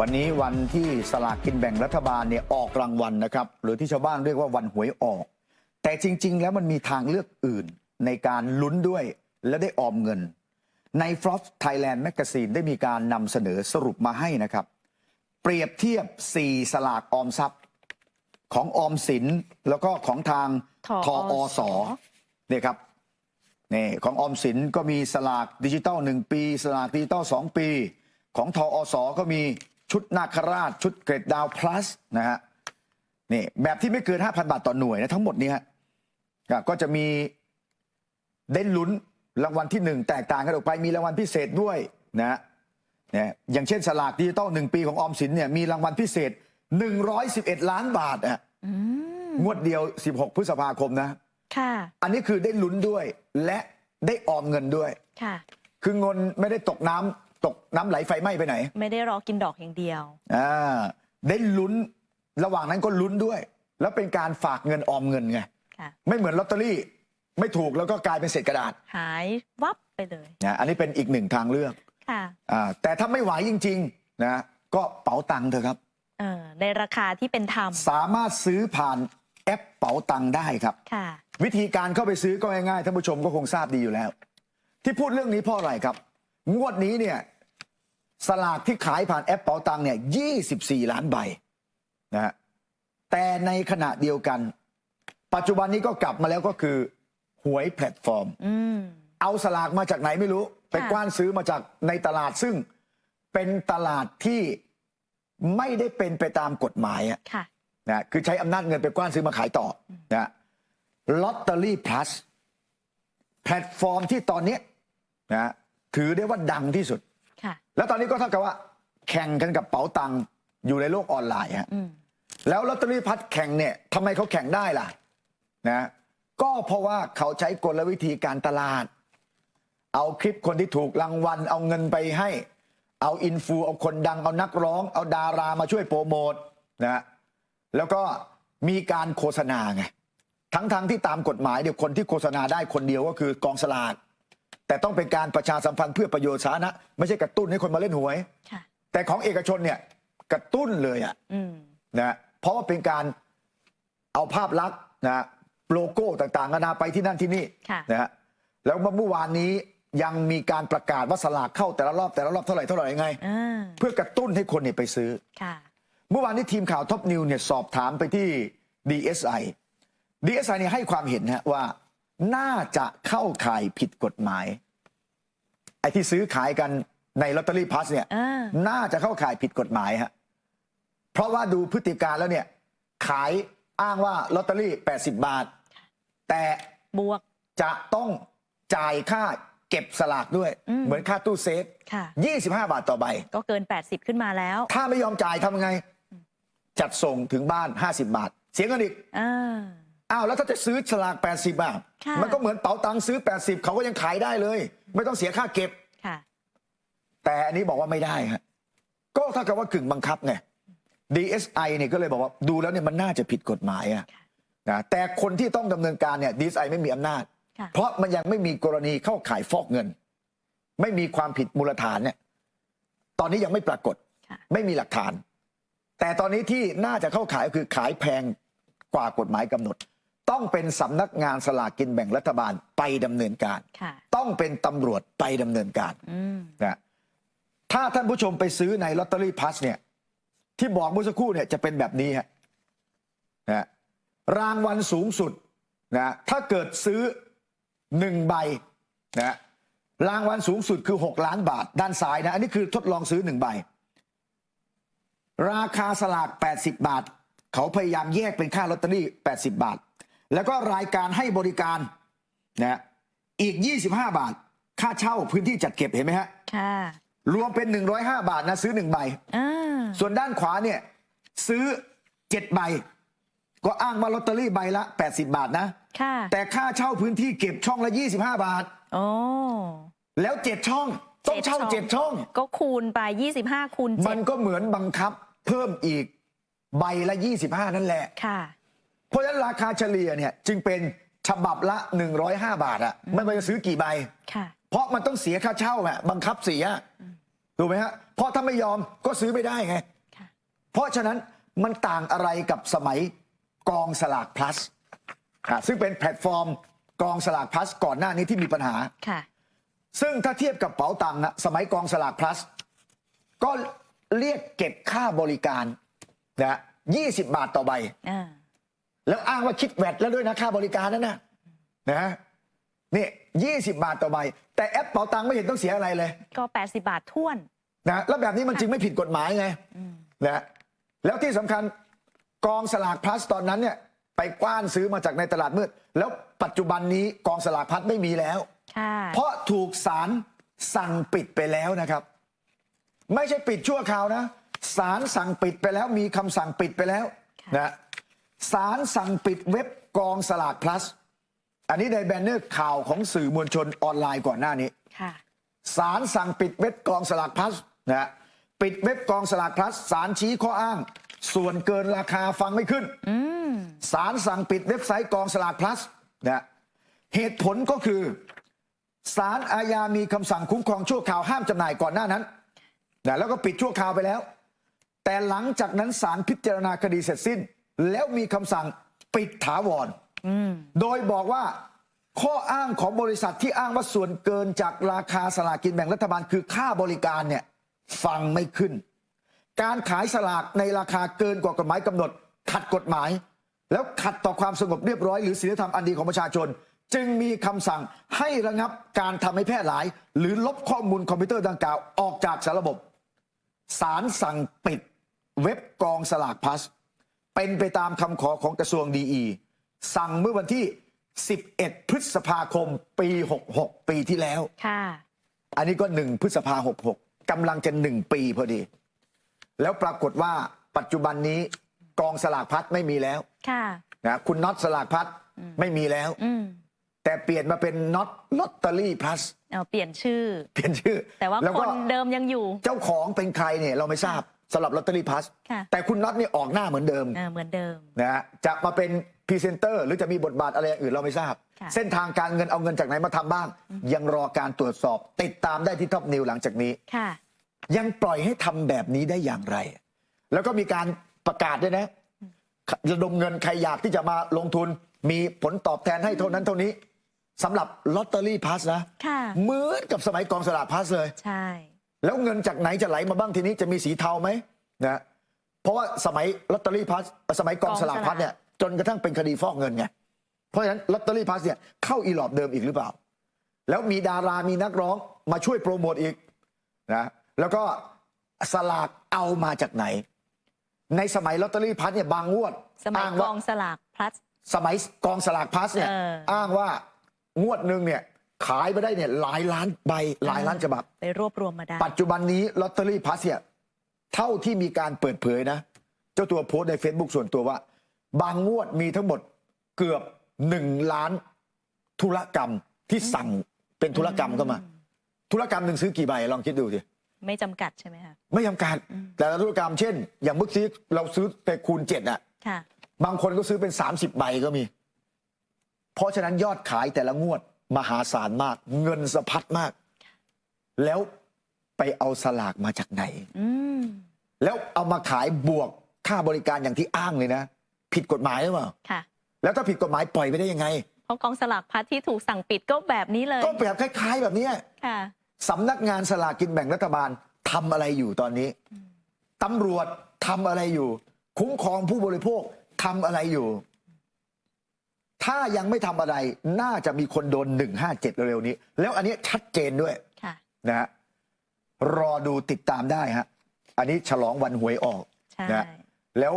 วันนี้วันที่สลากกินแบ่งรัฐบาลเนี่ยออกรางวัลนะครับ หรือที่ชาวบ้านเรียกว่าวันหวยออก แต่จริง ๆ แล้วมันมีทางเลือกอื่นในการลุ้นด้วยและได้ออมเงิน ใน f r o s Thailand Magazine ได้มีการนำเสนอสรุปมาให้นะครับ เปรียบเทียบ 4 สลากออมทรัพย์ของออมสินแล้วก็ของทางททออสเนี่ยครับนี่ของออมสินก็มีสลากดิจิตอล1ปี สลากดิจิตอล2ปี ของทอสก็มี ชุดนาคราช ชุดเกรดดาว plus นะฮะนี่แบบที่ไม่เกิน 5,000 บาทต่อหน่วยนะทั้งหมดนี้ฮะก็ก็จะมีได้ลุ้นรางวัลที่หนึ่งแตกต่างกันออกไปมีรางวัลพิเศษด้วยนะฮะเนี่ยอย่างเช่นสลากดิจิตอล1ปีของออมสินเนี่ยมีรางวัลพิเศษ 111 ล้านบาทอะอืมงวดเดียว 16 พฤษภาคมนะค่ะ อันนี้คือได้ลุ้นด้วยและได้ออมเงินด้วยค่ะ คือเงินไม่ได้ตกน้ำ ตกน้ำไหลไฟไหม้ไปไหน ไม่ได้รอกินดอกอย่างเดียว อ่าได้ลุ้นระหว่างนั้นก็ลุ้นด้วย แล้วเป็นการฝากเงินออมเงินไง ค่ะ ไม่เหมือนลอตเตอรี่ ไม่ถูกแล้วก็กลายเป็นเศษกระดาษหายวับไปเลยนะอันนี้เป็นอีกหนึ่งทางเลือกค่ะอ่าแต่ถ้าไม่ไหวจริงๆนะก็เป๋าตังค์เถอะครับ เออในราคาที่เป็นธรรมสามารถซื้อผ่านแอปเป๋าตังค์ได้ครับ ค่ะ วิธีการเข้าไปซื้อก็ง่ายๆท่านผู้ชมก็คงทราบดีอยู่แล้ว ที่พูดเรื่องนี้เพราะอะไรครับ งวดนี้เนี่ย สลากที่ขายผ่านแอปเป๋าตังค์เนี่ย24 ล้านใบนะฮะแต่ในขณะเดียวกัน ปัจจุบันนี้ก็กลับมาแล้วก็คือ หวยแพลตฟอร์มอืมเอาสลากมาจากไหนไม่รู้ ไปกว้านซื้อมาจากในตลาดซึ่งเป็นตลาดที่ไม่ได้เป็นไปตามกฎหมายอะค่ะนะคือใช้อำนาจเงินไปกว้านซื้อมาขายต่อนะลอตเตอรี่พลัสแพลตฟอร์มที่ตอนนี้นะถือได้ว่าดังที่สุดค่ะ แล้วตอนนี้ก็เท่ากับว่า แข่งกันกับเป๋าตังค์อยู่ในโลกออนไลน์ฮะอืมแล้วลอตเตอรี่พลัสแข่งเนี่ยทำไมเขาแข่งได้ล่ะนะก็เพราะว่าเขาใช้กลวิธีการตลาด เอาคลิปคนที่ถูกรางวัล เอาเงินไปให้ เอาอินฟูเอาคนดังเอานักร้อง เอาดารามาช่วยโปรโมทนะแล้วก็มีการโฆษณาไงทั้งๆทที่ตามกฎหมายเดี๋ยวคนที่โฆษณาได้คนเดียวก็คือกองสลาก แต่ต้องเป็นการประชาสัมพันธ์เพื่อประโยชน์สาธารณะไม่ใช่กระตุ้นให้คนมาเล่นหวย ค่ะ แต่ของเอกชนเนี่ยกระตุ้นเลยอะอืม นะเพราะว่าเป็นการเอาภาพลักษณ์นะโลโก้ต่างๆนานาไปที่นั่นที่นี่ค่ะ นะฮะแล้วเมื่อวานนี้ยังมีการประกาศว่าสลากเข้าแต่ละรอบแต่ละรอบเท่าไหร่เท่าไหร่ยังไง อ่าเพื่อกระตุ้นให้คนเนี่ยไปซื้อ ค่ะ เมื่อวานนี้ทีมข่าวท็อปนิวเนี่ยสอบถามไปที่ DSI DSI เนี่ยให้ความเห็นนะว่า น่าจะเข้าข่ายผิดกฎหมาย ไอ้ที่ซื้อขายกันในลอตเตอรี่พลัสเนี่ย อ่า น่าจะเข้าข่ายผิดกฎหมายฮะ เพราะว่าดูพฤติการแล้วเนี่ย ขายอ้างว่าลอตเตอรี่ 80 บาท แต่บวก จะต้องจ่ายค่าเก็บสลากด้วย อืม เหมือนค่าตู้เซฟ ค่ะ 25 บาทต่อใบ ก็เกิน 80 ขึ้นมาแล้วถ้าไม่ยอมจ่ายทำยังไง จัดส่งถึงบ้าน 50 บาท เสียเงินอีก อ่า อ้าวแล้วถ้าจะซื้อสลาก 80บาทค่ะ มันก็เหมือนเป๋าตังค์ซื้อ 80 เขาก็ยังขายได้เลย ไม่ต้องเสียค่าเก็บ ค่ะ แต่อันนี้บอกว่าไม่ได้ฮะก็เท่ากับว่ากึ่งบังคับไง DSI เนี่ยก็เลยบอกว่าดูแล้วเนี่ยมันน่าจะผิดกฎหมายอะนะแต่คนที่ต้องดำเนินการเนี่ย DSI ไม่มีอำนาจ ค่ะ เพราะมันยังไม่มีกรณีเข้าข่ายฟอกเงิน ไม่มีความผิดมูลฐานเนี่ยตอนนี้ยังไม่ปรากฏ ค่ะ ไม่มีหลักฐาน แต่ตอนนี้ที่น่าจะเข้าขายก็คือขายแพงกว่ากฎหมายกำหนด ต้องเป็นสำนักงานสลากกินแบ่งรัฐบาลไปดำเนินการค่ะต้องเป็นตำรวจไปดำเนินการอืมนะถ้าท่านผู้ชมไปซื้อในลอตเตอรี่พัสเนี่ย ที่บอกเมื่อสักครู่เนี่ยจะเป็นแบบนี้ฮะนะรางวัลสูงสุดนะถ้าเกิดซื้อหนึ่งใบนะรางวัลสูงสุดคือ 6 ล้านบาท ด้านซ้ายนะ อันนี้คือทดลองซื้อหนึ่งใบ ราคาสลาก 80 บาท เขาพยายามแยกเป็นค่าลอตเตอรี่ 80 บาท แล้วก็รายการให้บริการนะอีก 25 บาท ค่าเช่าพื้นที่จัดเก็บเห็นไหมฮะค่ะรวมเป็น 105 บาทนะซื้อหนึ่งใบ อ่าส่วนด้านขวาเนี่ยซื้อ 7 ใบ ก็อ้างว่าลอตเตอรี่ใบละ 80 บาทนะ ค่ะแต่ค่าเช่าพื้นที่เก็บช่องละ 25 บาท โอ้แล้ว 7 ช่อง ต้องเช่า 7 ช่อง ก็คูณไป 25 คูณมัน7ก็เหมือนบังคับเพิ่มอีกใบละ 25 นั่นแหละ ค่ะ เพราะฉะนั้นราคาเฉลี่ยเนี่ยจึงเป็นฉบับละ 105 บาทอะไม่ว่าจะซื้อกี่ใบค่ะเพราะมันต้องเสียค่าเช่าอะบังคับเสียถูกไหมฮะเพราะถ้าไม่ยอมก็ซื้อไม่ได้ไงค่ะเพราะฉะนั้นมันต่างอะไรกับสมัยกองสลาก plus อะซึ่งเป็นแพลตฟอร์มกองสลาก plus ก่อนหน้านี้ที่มีปัญหาค่ะซึ่งถ้าเทียบกับเป๋าตังค์นะสมัยกองสลาก plus ก็เรียกเก็บค่าบริการนะ20บาทต่อใบอ่า แล้วอ้างว่าคิดแวดแล้วด้วยนะค่าบริการนั่นนะนะนี่ยี่สิบาทต่อใบ แต่แอปเป๋าตังค์ไม่เห็นต้องเสียอะไรเลย ก็ 80 บาทท้วน นะแล้วแบบนี้มันจึงไม่ผิดกฎหมายไงนะแล้วที่สำคัญกองสลากพลัสตอนนั้นเนี่ยไปกว้านซื้อมาจากในตลาดมืด แล้วปัจจุบันนี้กองสลากพลัสไม่มีแล้ว ค่ะ เพราะถูกศาลสั่งปิดไปแล้วนะครับ ไม่ใช่ปิดชั่วคราวนะศาลสั่งปิดไปแล้วมีคำสั่งปิดไปแล้วค่ะ นะ ศาลสั่งปิดเว็บกองสลาก plus อันนี้ในแบนเนอร์ข่าวของสื่อมวลชนออนไลน์ก่อนหน้านี้ค่ะศาลสั่งปิดเว็บกองสลาก plus นะปิดเว็บกองสลาก plus ศาลชี้ข้ออ้าง ส่วนเกินราคาฟังไม่ขึ้นอืมศาลสั่งปิดเว็บไซต์กองสลาก plus นะเหตุผลก็คือศาลอาญามีคำสั่งคุ้มครองชั่วคราวห้ามจำหน่ายก่อนหน้านั้นนะแล้วก็ปิดชั่วคราวไปแล้ว แต่หลังจากนั้นศาลพิจารณาคดีเสร็จสิ้น แล้วมีคำสั่งปิดถาวรอืมโดยบอกว่าข้ออ้างของบริษัทที่อ้างว่าส่วนเกินจากราคาสลากกินแบ่งรัฐบาลคือค่าบริการเนี่ยฟังไม่ขึ้น การขายสลากในราคาเกินกว่ากฎหมายกำหนด ขัดกฎหมาย แล้วขัดต่อความสงบเรียบร้อยหรือศีลธรรมอันดีของประชาชน จึงมีคำสั่งให้ระงับการทำให้แพร่หลาย หรือลบข้อมูลคอมพิวเตอร์ดังกล่าวออกจากสารระบบศาลสั่งปิดเว็บกองสลากพลัส เป็นไปตามคำขอของกระทรวงดีอีสั่งเมื่อวันที่ 11 พฤษภาคม ปี 66 ปีที่แล้ว ค่ะ อันนี้ก็ 1 พฤษภา66กำลังจะ 1 ปีพอดี แล้วปรากฏว่าปัจจุบันนี้กองสลากพัดไม่มีแล้ว ค่ะ นะคุณน็อตสลากพัดไม่มีแล้ว อืมแต่เปลี่ยนมาเป็นน็อตลอตเตอรี่พลัสเอาเปลี่ยนชื่อ เปลี่ยนชื่อแต่ว่าล้คก็นเดิมยังอยู่ เจ้าของเป็นใครเนี่ยเราไม่ทราบ สำหรับลอตเตอรี่พลัสค่ะ แต่คุณน็อตนี่ออกหน้าเหมือนเดิมเออเหมือนเดิม นะฮะจะมาเป็นพรีเซนเตอร์หรือจะมีบทบาทอะไรอย่างอื่นเราไม่ทราบ ค่ะ เส้นทางการเงินเอาเงินจากไหนมาทำบ้าง ยังรอการตรวจสอบ ติดตามได้ที่ท็อปนิวหลังจากนี้ ค่ะ ยังปล่อยให้ทำแบบนี้ได้อย่างไร แล้วก็มีการประกาศด้วยนะระดมเงินใครอยากที่จะมาลงทุน มีผลตอบแทนให้เท่านั้นเท่านี้สำหรับลอตเตอรี่พาสนะค่ะ เหมือนกับสมัยกองสลากพาสเลย ใช่ แล้วเงินจากไหนจะไหลมาบ้างทีนี้จะมีสีเทาไหมนะเพราะว่าสมัยลอตเตอรี่พลัสสมัยกองกองสลากพลัสสลากเนี่ยจนกระทั่งเป็นคดีฟอกเงินไงเพราะฉะนั้นลอตเตอรี่พลัสเนี่ยเข้าอีหลอบเดิมอีกหรือเปล่า แล้วมีดารามีนักร้องมาช่วยโปรโมทอีกนะแล้วก็สลากเอามาจากไหน ในสมัยลอตเตอรี่พลัสเนี่ยบางงวดสมัยอ้างกว่าองสลาก plus สมัยกองสลากพลัสเนี่ยเอออ้างว่างวดหนึ่งเนี่ย ขายไปได้เนี่ยหลายล้านใบหลายล้านฉบับ ไปรวบรวมมาได้ปัจจุบันนี้ลอตเตอรี่พลัสเนี่ยเท่าที่มีการเปิดเผยนะ เจ้าตัวโพสต์ใน Facebook ส่วนตัวว่า บางงวดมีทั้งหมดเกือบหนึ่งล้านธุรกรรมที่สั่งเป็นธุรกรรมเข้ามา ธุรกรรมหนึ่งซื้อกี่ใบลองคิดดูสิไม่จำกัดใช่ไหมคะ ไม่จำกัดแต่ละธุรกรรมเช่น อย่างเมื่อกี้เราซื้อไปคูณเจ็ดอะ ค่ะ บางคนก็ซื้อเป็น 30 ใบก็มี เพราะฉะนั้นยอดขายแต่ละงวด มหาศาลมาก เงินสะพัดมาก แล้วไปเอาสลากมาจากไหนอืมแล้วเอามาขายบวกค่าบริการอย่างที่อ้างเลยนะ ผิดกฎหมายหรือเปล่าค่ะ แล้วถ้าผิดกฎหมายปล่อยไปได้ยังไงเพราะกองสลากพัดที่ถูกสั่งปิดก็แบบนี้เลย ก็แบบคล้ายๆ แบบเนี้ยค่ะสำนักงานสลากกินแบ่งรัฐบาลทำอะไรอยู่ตอนนี้ตำรวจทำอะไรอยู่ คุ้มครองผู้บริโภคทำอะไรอยู่ ถ้ายังไม่ทำอะไรน่าจะมีคนโดน 157 เร็วๆนี้ แล้วอันนี้ชัดเจนด้วยค่ะ นะฮะรอดูติดตามได้ฮะ อันนี้ฉลองวันหวยออก ใช่ นะ แล้ว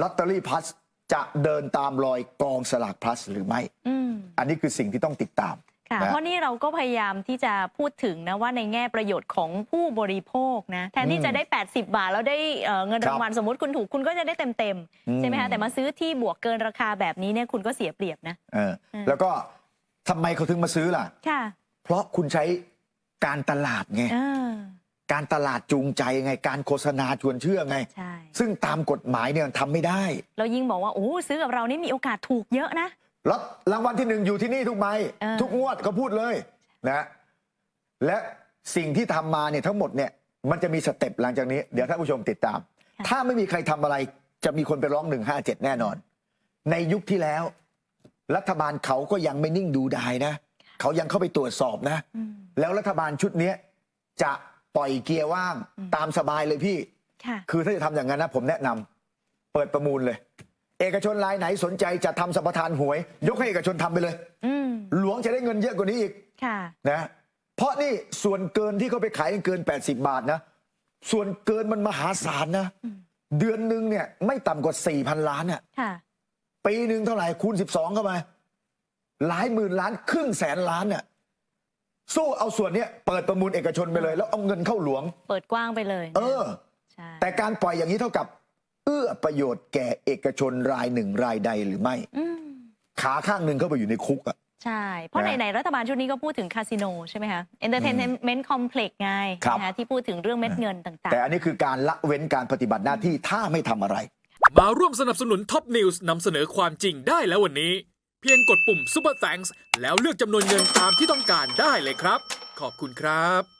ลอตเตอรี่พลัสจะเดินตามรอยกองสลากพลัสหรือไม่ อืม อันนี้คือสิ่งที่ต้องติดตาม ค่ะ นะเพราะนี่เราก็พยายามที่จะพูดถึงนะว่าในแง่ประโยชน์ของผู้บริโภคนะแทนที่จะได้ 80 บาท แล้วได้เอ่อเงินครับรางวัลสมมติคุณถูกคุณก็จะได้เต็มเต็มๆอืมใช่ไหมคะแต่มาซื้อที่บวกเกินราคาแบบนี้เนี่ยคุณก็เสียเปรียบนะ เอออืม แล้วก็ทำไมเขาถึงมาซื้อล่ะ ค่ะเพราะคุณใช้การตลาดไง เออการตลาดจูงใจไง การโฆษณาชวนเชื่อไง ใช่ ซึ่งตามกฎหมายเนี่ยทำไม่ได้ แล้วยิ่งบอกว่าโอ้ซื้อกับเรานี่มีโอกาสถูกเยอะนะ แล้วรางวัลที่หนึ่งอยู่ที่นี่ทุกใบเออ ทุกงวดเขาพูดเลยนะและสิ่งที่ทำมาเนี่ยทั้งหมดเนี่ยมันจะมีสเต็ปหลังจากนี้ เดี๋ยวท่านผู้ชมติดตามค่ะถ้าไม่มีใครทำอะไรจะมีคนไปร้อง157แน่นอน ในยุคที่แล้ว รัฐบาลเขาก็ยังไม่นิ่งดูดายนะ เขายังเข้าไปตรวจสอบนะ อืม แล้วรัฐบาลชุดเนี้ยจะปล่อยเกียร์ว่างตามสบายเลยพี่ ค่ะ คือถ้าจะทำอย่างนั้นนะผมแนะนำเปิดประมูลเลย เอกชนรายไหนสนใจจะทำสัมปทานหวย ยกให้เอกชนทำไปเลย อืมหลวงจะได้เงินเยอะกว่านี้อีกค่ะนะเพราะนี่ส่วนเกินที่เขาไปขายกันเกิน 80 บาทนะ ส่วนเกินมันมหาศาลนะ เดือนหนึ่งเนี่ยไม่ต่ำกว่า 4,000 ล้านอะค่ะ ปีหนึ่งเท่าไหร่คูณ 12 เข้ามาหลายหมื่นล้านครึ่งแสนล้านน่ะสู้เอาส่วนเนี้ยเปิดประมูลเอกชนไปเลย แล้วเอาเงินเข้าหลวง เปิดกว้างไปเลยเออ ใช่แต่การปล่อยอย่างนี้เท่ากับ เอื้อประโยชน์แก่เอกชนรายหนึ่งรายใดหรือไม่ อืมขาข้างหนึ่งเข้าไปอยู่ในคุกอะ ใช่ เพราะนะไหนๆรัฐบาลชุดนี้ก็พูดถึงคาสิโนใช่ไหมคะ Entertainment Complex ไงครับ นะคะที่พูดถึงเรื่องเม็ดเงินต่างแต่อันนี้คือการละเว้นการปฏิบัติหน้าที่ถ้าไม่ทำอะไร มาร่วมสนับสนุนท็อปนิวส์นำเสนอความจริงได้แล้ววันนี้ เพียงกดปุ่ม Super Thanks แล้วเลือกจำนวนเงินตามที่ต้องการได้เลยครับ ขอบคุณครับ